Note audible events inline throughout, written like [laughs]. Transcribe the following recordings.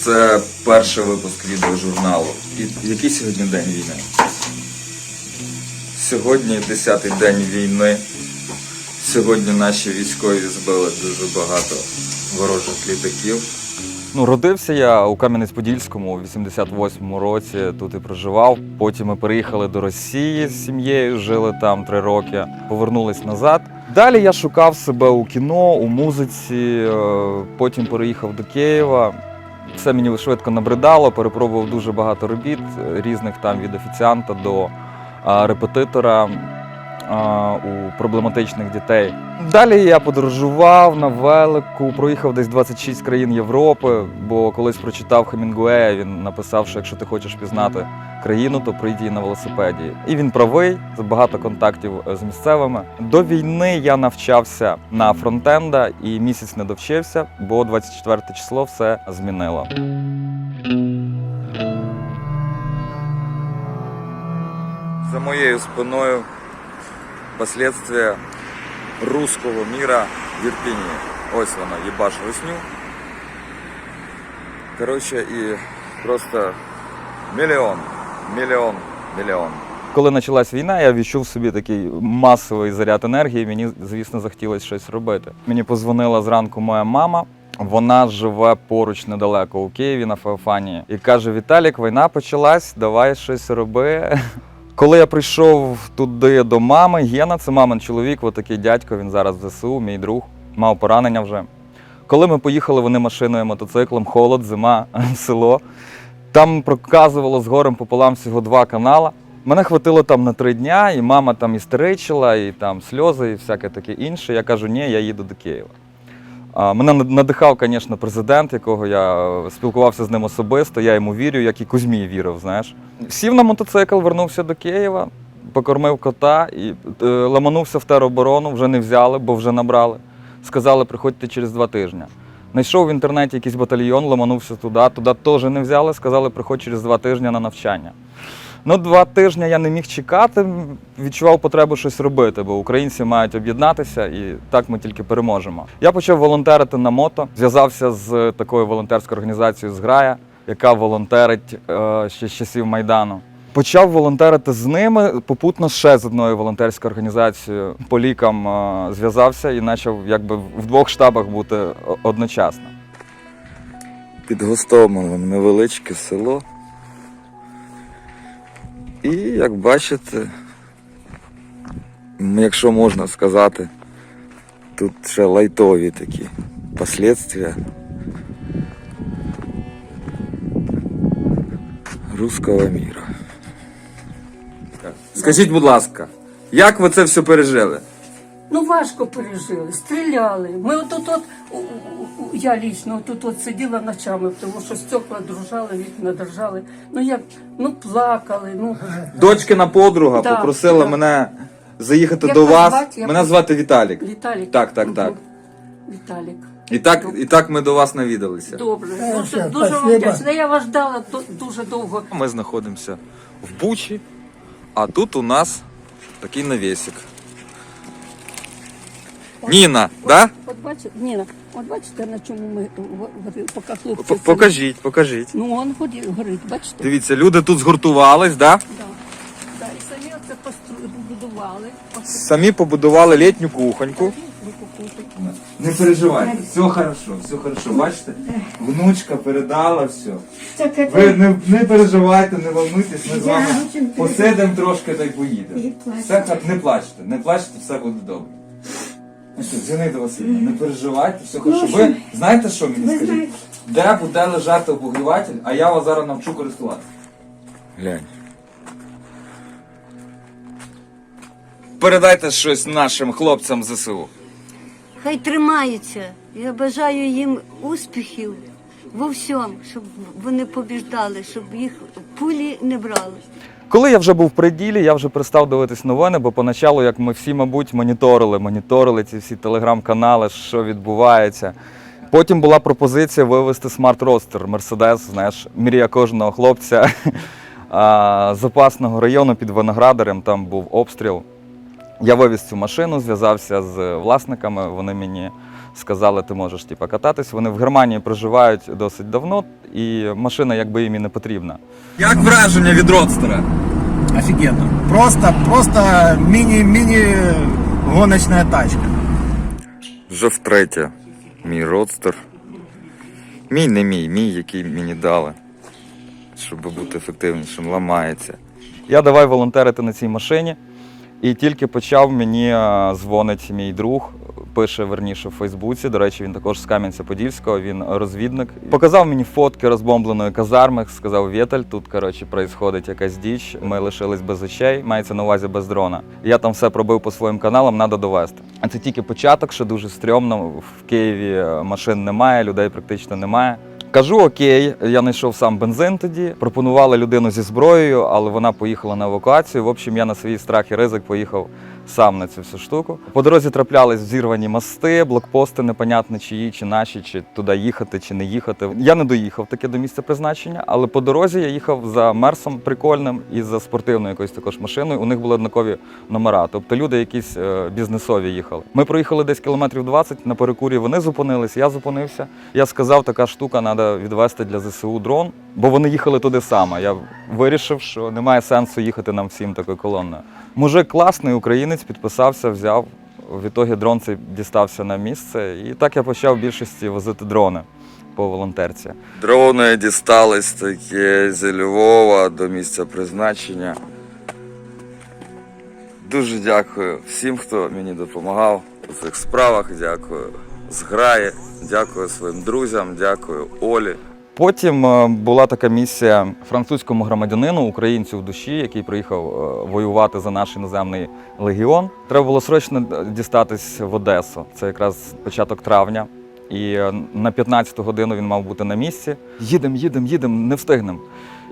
Це перший випуск відеожурналу. І який сьогодні день війни? Сьогодні 10-й день війни. Сьогодні наші військові збили дуже багато ворожих літаків. Ну, родився я у Кам'янець-Подільському у 88-му році, тут і проживав. Потім ми переїхали до Росії з сім'єю, жили там три роки, повернулись назад. Далі я шукав себе у кіно, у музиці, е, потім переїхав до Києва. Все мені швидко набридало, перепробував дуже багато робіт, е, різних там від офіціанта до репетитора а, у проблематичних дітей. Далі я подорожував на велику, проїхав десь 26 країн Європи, бо колись прочитав Хемінгуея, він написав, що якщо ти хочеш пізнати країну, то прийди її на велосипеді. І він правий, багато контактів е, з місцевими. До війни я навчався на фронтенда і місяць не довчився, бо 24 число все змінило. За моєю спиною последствия русского мира в Ірпіні. Ось вона, їбаш русню. Коротше, і просто мільйон, мільйон, мільйон. Коли почалась війна, я відчув собі такий масовий заряд енергії. Мені, звісно, захотілося щось робити. Мені позвонила зранку моя мама. Вона живе поруч недалеко у Києві на Феофанії і каже: Віталік, війна почалась, давай щось роби. Коли я прийшов туди до мами, Гена, це мамин чоловік, отакий дядько, він зараз в ЗСУ, мій друг, мав поранення вже. Коли ми поїхали вони машиною, мотоциклом, холод, зима, [laughs] село. Там проказувало з горем пополам всього два канала. Мене хватило там на три дня, і мама там істеричила, і там сльози, і всяке таке інше. Я кажу, ні, я їду до Києва. Мене надихав, звісно, президент, якого я е, спілкувався з ним особисто. Я йому вірю, як і Кузьмі вірив. Знаєш, сів на мотоцикл, вернувся до Києва, покормив кота і е, ламанувся в тероборону. Вже не взяли, бо вже набрали. Сказали, приходьте через два тижні. Знайшов в інтернеті якийсь батальйон, ламанувся туди, туди теж не взяли, сказали, приходь через два тижні на навчання. Ну, два тижні я не міг чекати, відчував потребу щось робити, бо українці мають об'єднатися і так ми тільки переможемо. Я почав волонтерити на мото, зв'язався з такою волонтерською організацією Зграя, яка волонтерить е, ще з часів Майдану. Почав волонтерити з ними, попутно ще з одною волонтерською організацією по лікам е, зв'язався і почав якби в двох штабах бути одночасно. Під Гостомелем невеличке село. І як бачите, якщо можна сказати, тут ще лайтові такі последствия русского міра. Скажіть, будь ласка, як ви це все пережили? Ну важко пережили, стріляли. Ми отут от, я лічно тут от сиділа ночами, тому що стекла дружали, вікна держали. Ну як, ну плакали, ну Дочкина подруга Да, попросила да. мене заїхати Як до вас звати? Мене звати Віталік. Віталік. Так, так, так. Віталік. І так, і так ми до вас навідалися. Добре. Дуже, дуже вам вдячна. Я вас ждала дуже довго. Ми знаходимося в Бучі, а тут у нас такий навісик. Ніна, да? От бачите, Ніна, от бачите, на чому ми говорили, поки хлопці. Покажіть, покажіть. Ну, он горить, горить, бачите? Дивіться, люди тут згуртувались, да? Да. Да, і самі це постру- побудували. Самі побудували літню кухоньку. Не переживайте, все хорошо, все хорошо. Бачите? Внучка передала все. Ви не, не переживайте, не волнуйтесь, ми з вами очень посидимо трошки та й поїдемо. Все, не плачте, не плачте, все буде добре. Ну що, Васильівна, не переживайте, все хорошо. Ви знаєте, що мені скажіть? Де буде лежати обогріватель, а я вас зараз навчу користуватися. Глянь. Передайте щось нашим хлопцям ЗСУ. Хай тримаються. Я бажаю їм успіхів во всьому, щоб вони побіждали, щоб їх пулі не брали. Коли я вже був в приділі, я вже перестав дивитись новини, бо поначалу, як ми всі, мабуть, моніторили, моніторили ці всі телеграм-канали, що відбувається. Потім була пропозиція вивезти смарт-ростер Мерседес, знаєш, мрія кожного хлопця [laughs] запасного району під Виноградарем, там був обстріл. Я вивіз цю машину, зв'язався з власниками, вони мені сказали, ти можеш типу, кататись. Вони в Германії проживають досить давно, і машина якби їм і не потрібна. Як враження від родстера? Офигенно. Просто, просто мини-мини гоночная тачка. Вже втретє. Мій родстер. Мій не мій, мій, який мені дали. Щоб бути ефективнішим, ламається. Я давай волонтерити на цій машині, і тільки почав мені е, дзвонить мій друг, пише верніше в Фейсбуці. До речі, він також з Кам'янця-Подільського, він розвідник. Показав мені фотки розбомбленої казарми, сказав Вєтель, тут коротше происходить якась діч. Ми лишились без очей, мається на увазі без дрона. Я там все пробив по своїм каналам, треба довести. А це тільки початок, що дуже стрьомно. В Києві е, машин немає, людей практично немає. Кажу, окей, я знайшов сам бензин тоді. Пропонували людину зі зброєю, але вона поїхала на евакуацію. В общем, я на свій страх і ризик поїхав сам на цю всю штуку. По дорозі траплялись зірвані мости, блокпости, непонятно чиї, чи наші, чи туди їхати, чи не їхати. Я не доїхав таки до місця призначення, але по дорозі я їхав за мерсом прикольним і за спортивною якоюсь також машиною. У них були однакові номера. Тобто люди якісь е, бізнесові їхали. Ми проїхали десь кілометрів 20 на перекурі. Вони зупинились, я зупинився. Я сказав, така штука треба відвести для ЗСУ дрон, бо вони їхали туди саме. Я вирішив, що немає сенсу їхати нам всім такою колонною. Мужик класний, українець, підписався, взяв. В ітогі дрон цей дістався на місце, і так я почав в більшості возити дрони по волонтерці. Дрони дістались такі зі Львова до місця призначення. Дуже дякую всім, хто мені допомагав у цих справах. Дякую зграї, дякую своїм друзям, дякую Олі. Потім е, була така місія французькому громадянину, українцю в душі, який приїхав е, воювати за наш іноземний легіон. Треба було срочно дістатись в Одесу. Це якраз початок травня. І е, на 15-ту годину він мав бути на місці. Їдемо, їдемо, їдемо, не встигнемо.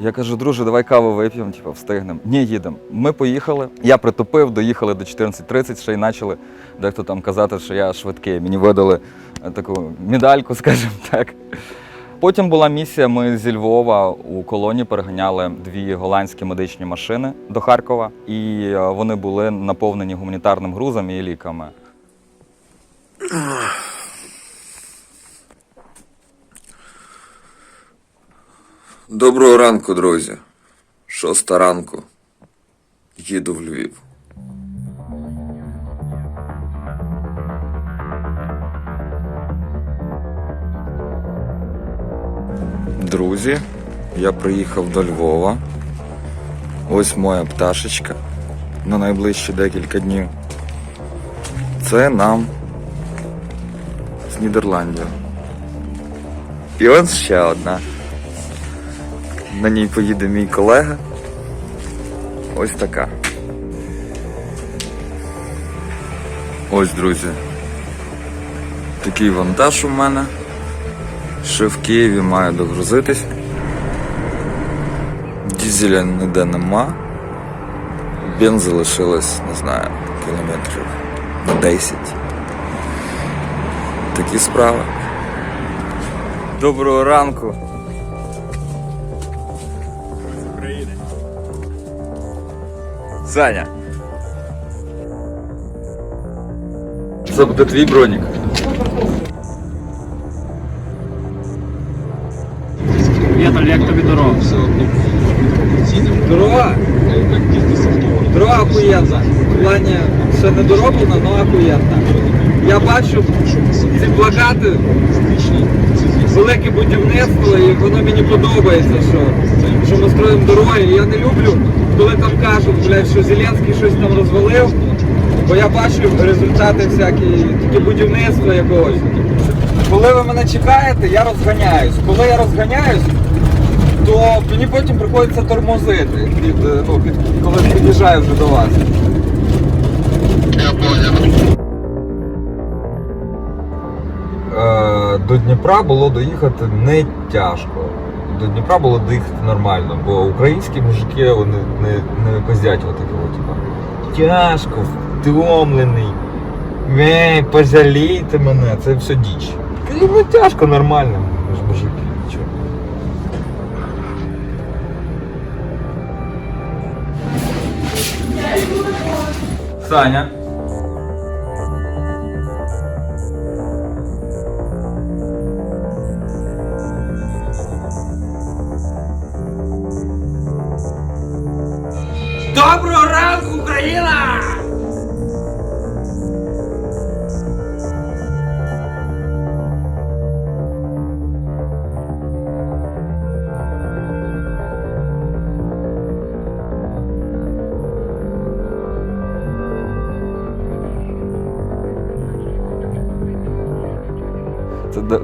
Я кажу, друже, давай каву вип'ємо, типу, встигнемо. Ні, їдемо. Ми поїхали. Я притопив, доїхали до 14.30, ще й почали дехто там казати, що я швидкий. Мені видали е, таку медальку, [laughs] скажімо так. Потім була місія. Ми зі Львова у колоні переганяли дві голландські медичні машини до Харкова, і е, вони були наповнені гуманітарним грузом і ліками. Доброго ранку, друзі. Шоста ранку. Їду в Львів. Друзі, я приїхав до Львова. Ось моя пташечка на найближчі декілька днів. Це нам з Нідерландів. І ось ще одна. На ній поїде мій колега. Ось така. Ось, друзі. Такий вантаж у мене. Ще в Києві маю догрузитись. Дізеля ніде нема. Бензи лишилось, не знаю, кілометрів на 10. Такі справи. Доброго ранку. Саня. Це буде твій бронік. Віталь, як тобі дорога? Дорога? Дорога охуєнна. В плані ще не дороблена, але охуєнна. Я бачу ці плакати, велике будівництво, і воно мені подобається, що, що ми строїмо дороги. Я не люблю, коли там кажуть, блядь, що Зеленський щось там розвалив, бо я бачу результати всякі, такі будівництва якогось. Коли ви мене чекаєте, я розганяюсь. Коли я розганяюсь, то мені потім приходиться тормозити, під, е, ну, під, коли під'їжджаю вже до вас. Е, До Дніпра було доїхати не тяжко. До Дніпра було доїхати нормально, бо українські мужики вони не, не пиздять отакого, типа. Тяжко, втомлений. Ей, пожалійте мене, це все діч. Йому тяжко нормально, ж мужик. Чо? Саня. Доброго ранку, Украина!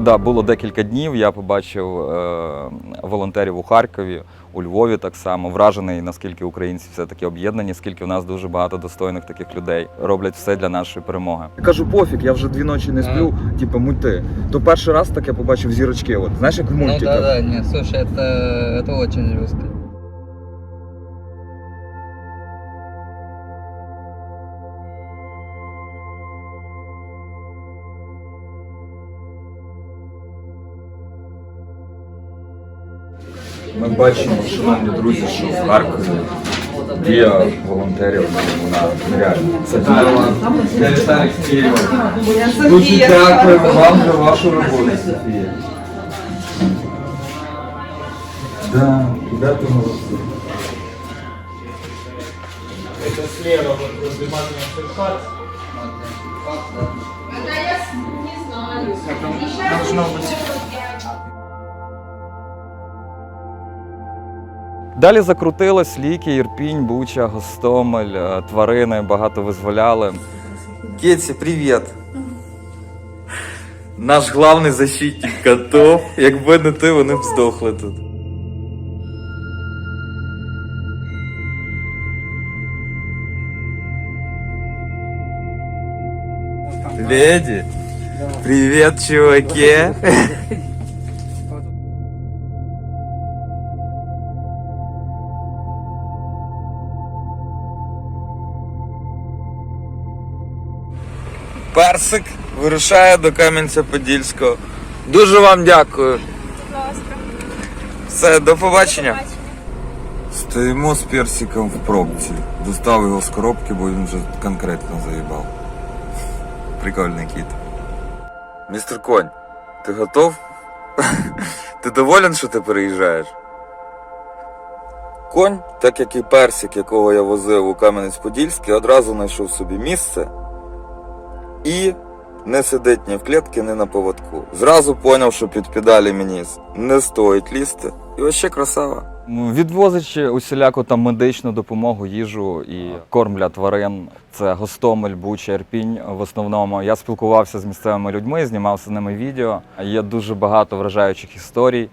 Да, було декілька днів. Я побачив е, волонтерів у Харкові, у Львові так само. Вражений, наскільки українці все-таки об'єднані, скільки в нас дуже багато достойних таких людей роблять все для нашої перемоги. Я кажу, пофіг, я вже дві ночі не сплю, типу мульти. То перший раз так я побачив зірочки. От знаєш, як в Ну да, да, ні, слушай, це, це очень русский. Ми бачимо, шановні друзі, що в Харкові дія волонтерів вона нереальна. Це Києва. Я Віталій Києва. Дуже дякую вам за вашу роботу, Софія. Да, ребята молодці. Далі закрутилось ліки, Ірпінь, Буча, Гостомель, е, тварини, багато визволяли. Кетя, привіт. Наш главний защитник котов. Якби не ти, вони б здохли тут. Леди, привет, чуваки. Персик вирушає до Кам'янця-Подільського. Дуже вам дякую. Все, до побачення. Стоїмо з персиком в пробці. Достав його з коробки, бо він вже конкретно заїбав. Прикольний кіт. Містер Конь, ти готов? [laughs] ти доволен, що ти переїжджаєш? Конь, так як і персик, якого я возив у Кам'янець-Подільський, одразу знайшов собі місце і не сидить ні в клітці, ні на поводку. Зразу поняв, що під педалі мені не стоїть лізти. І ось ще красава. Відвозячи усіляку там медичну допомогу, їжу і корм для тварин. Це Гостомель, Буча, Ірпінь в основному. Я спілкувався з місцевими людьми, знімав з ними відео. Є дуже багато вражаючих історій.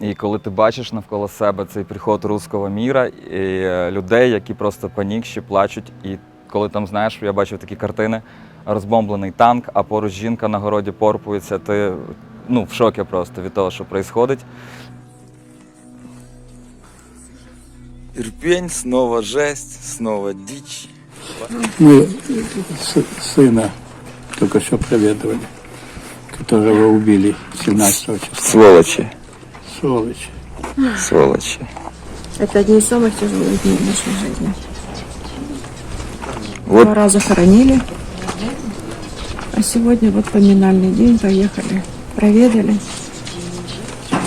І коли ти бачиш навколо себе цей приход руського міра і е, людей, які просто панікші, плачуть. І коли там знаєш, я бачив такі картини, розбомблений танк, а поруч жінка на городі порпується, ти ну, в шокі просто від того, що відбувається. Ірпень, снова жесть, снова дичь. Мы с- сына только что проведывали, которого убили 17 числа. Сволочі. Сволочь. Сволочі. Это одни из самых тяжелых дней в нашей жизни. Вот. Два раза хоронили. А сегодня вот поминальный день, поехали, проведали.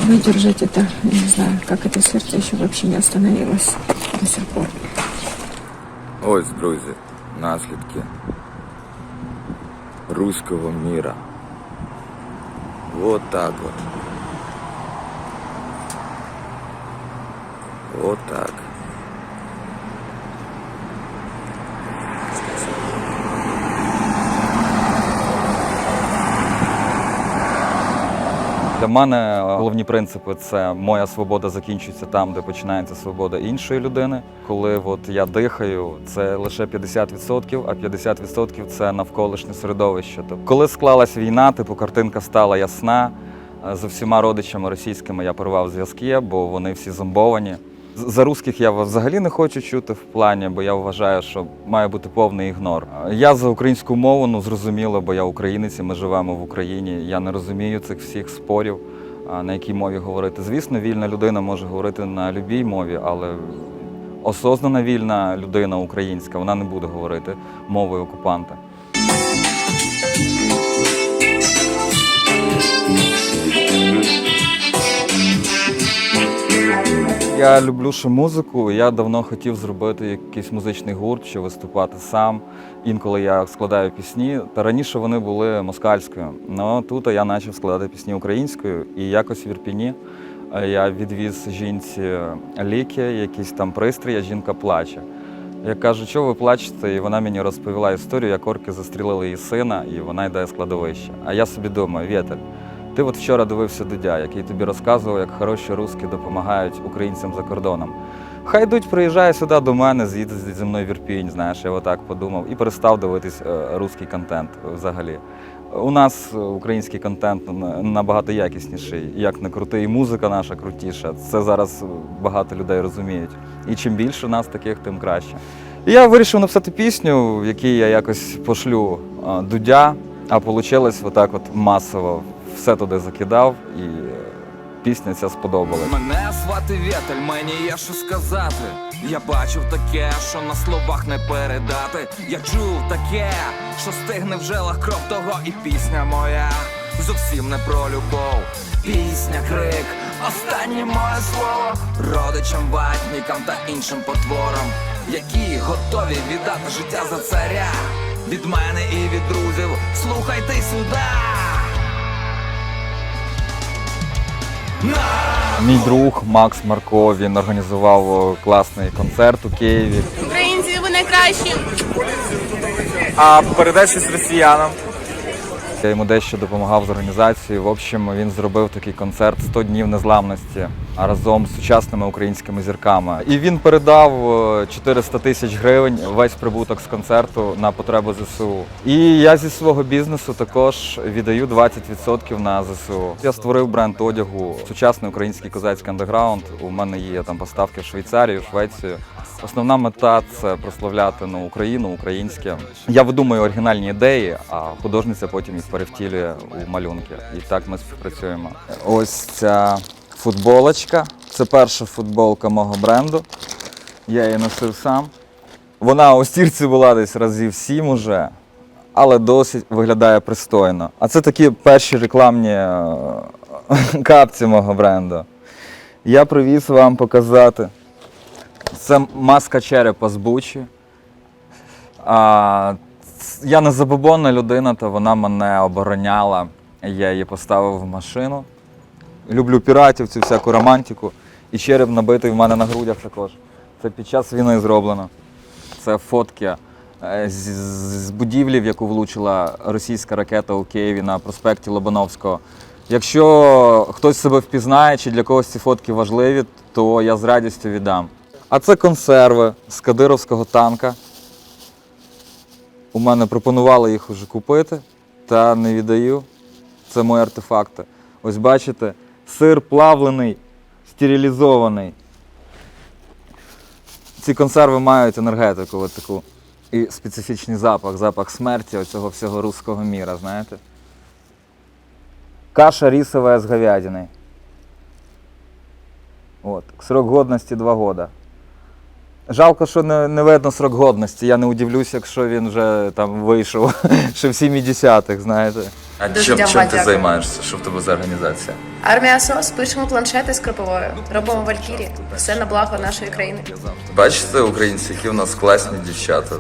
Выдержать это, я не знаю, как это сердце еще вообще не остановилось до сих пор. Ось, друзі, наслідки руського міра. Вот так от. Вот так. Для мене головні принципи це моя свобода закінчується там, де починається свобода іншої людини. Коли от я дихаю, це лише 50%, а 50% це навколишнє середовище. Тобто, коли склалась війна, типу картинка стала ясна. Е, З всіма родичами російськими я порвав зв'язки, бо вони всі зомбовані. За русських я взагалі не хочу чути в плані, бо я вважаю, що має бути повний ігнор. Я за українську мову, ну зрозуміло, бо я українець, і ми живемо в Україні. Я не розумію цих всіх спорів, на якій мові говорити. Звісно, вільна людина може говорити на будь-якій мові, але осознана вільна людина українська, вона не буде говорити мовою окупанта. Я люблю ще музику. Я давно хотів зробити якийсь музичний гурт чи виступати сам. Інколи я складаю пісні. Та раніше вони були москальською. Ну тут я почав складати пісні українською, і якось в Ірпіні е, я відвіз жінці ліки, якісь там пристрій, жінка плаче. Я кажу, що ви плачете? І вона мені розповіла історію, як орки застрілили її сина, і вона йде з кладовища. А я собі думаю, Вєтель, ти от вчора дивився Дудя, який тобі розказував, як хороші русські допомагають українцям за кордоном. Хай йдуть, приїжджає сюди до мене, з'їде зі мною в Ірпінь, знаєш, я отак подумав і перестав дивитись е, русський контент взагалі. У нас е, український контент набагато якісніший, як не крутий, і музика наша крутіша. Це зараз багато людей розуміють. І чим більше нас таких, тим краще. І я вирішив написати пісню, в якій я якось пошлю е, дудя, а вийшло отак от масово. Все туди закидав, і е, пісня ця сподобалась. Мене звати Вєтель, мені є що сказати. Я бачив таке, що на словах не передати. Я чув таке, що стигне в жилах кров того, і пісня моя зовсім не про любов. Пісня, крик, останнє моє слово родичам, ватнікам та іншим потворам, які готові віддати життя за царя. Від мене і від друзів, слухайте сюди. Мій друг Макс Марко він організував класний концерт у Києві. Українці, ви найкращі. А передачі з росіянам. Я йому дещо допомагав з організацією. В общем, він зробив такий концерт «100 днів незламності разом з сучасними українськими зірками. І він передав е, 400 тисяч гривень весь прибуток з концерту на потреби ЗСУ. І я зі свого бізнесу також віддаю 20% на ЗСУ. Я створив бренд одягу сучасний український козацький андеграунд. У мене є там поставки в Швейцарію, Швецію. Основна мета це прославляти ну, Україну, українське. Я видумую оригінальні ідеї, а художниця потім їх перевтілює у малюнки. І так ми співпрацюємо. Ось ця футболочка. Це перша футболка мого бренду. Я її носив сам. Вона у стірці була десь разів сім уже, але досить виглядає пристойно. А це такі перші рекламні е, [laughs] капці мого бренду. Я привіз вам показати. Це маска черепа з Бучі. А, я не забобонна людина, то вона мене обороняла. Я її поставив в машину. Люблю піратів, цю всяку романтику. І череп набитий в мене на грудях також. Це під час війни зроблено. Це фотки е, з, будівлі, в яку влучила російська ракета у Києві на проспекті Лобановського. Якщо хтось себе впізнає чи для когось ці фотки важливі, то я з радістю віддам. А це консерви з кадировського танка. У мене пропонували їх уже купити, та не віддаю. Це мої артефакти. Ось бачите, сир плавлений, стерилізований. Ці консерви мають енергетику от таку. І специфічний запах, запах смерті оцього всього руського міра, знаєте? Каша рисовая з говядиной. От. Срок годності 2 года. Жалко, що не, не видно срок годності. Я не удивлюся, якщо він вже там вийшов [laughs] ще в 70-х, знаєте. А Дуже чим, дякую, чим ти займаєшся? Що в тебе за організація? Армія СОС, пишемо планшети з кропивою, робимо валькірі. Все на благо нашої країни. Бачите, українці, які в нас класні дівчата.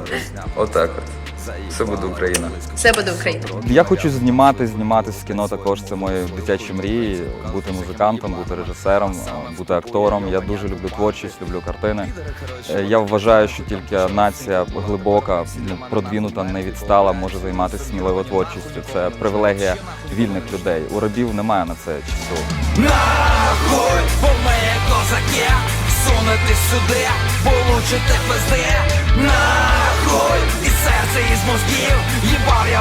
Отак от. Все буде Україна. Все буде Україна. Я хочу знімати, зніматися в кіно також. Це мої дитячі мрії. Бути музикантом, бути режисером, бути актором. Я дуже люблю творчість, люблю картини. Е, Я вважаю, що тільки нація глибока, ну, продвинута, не відстала, може займатися сміливо творчістю. Це привілегія вільних людей. У рабів немає на це часу. Нахуй, бо ми козаки Сунете сюди, получите пизди Нахуй, і серце із мозгів Їбав я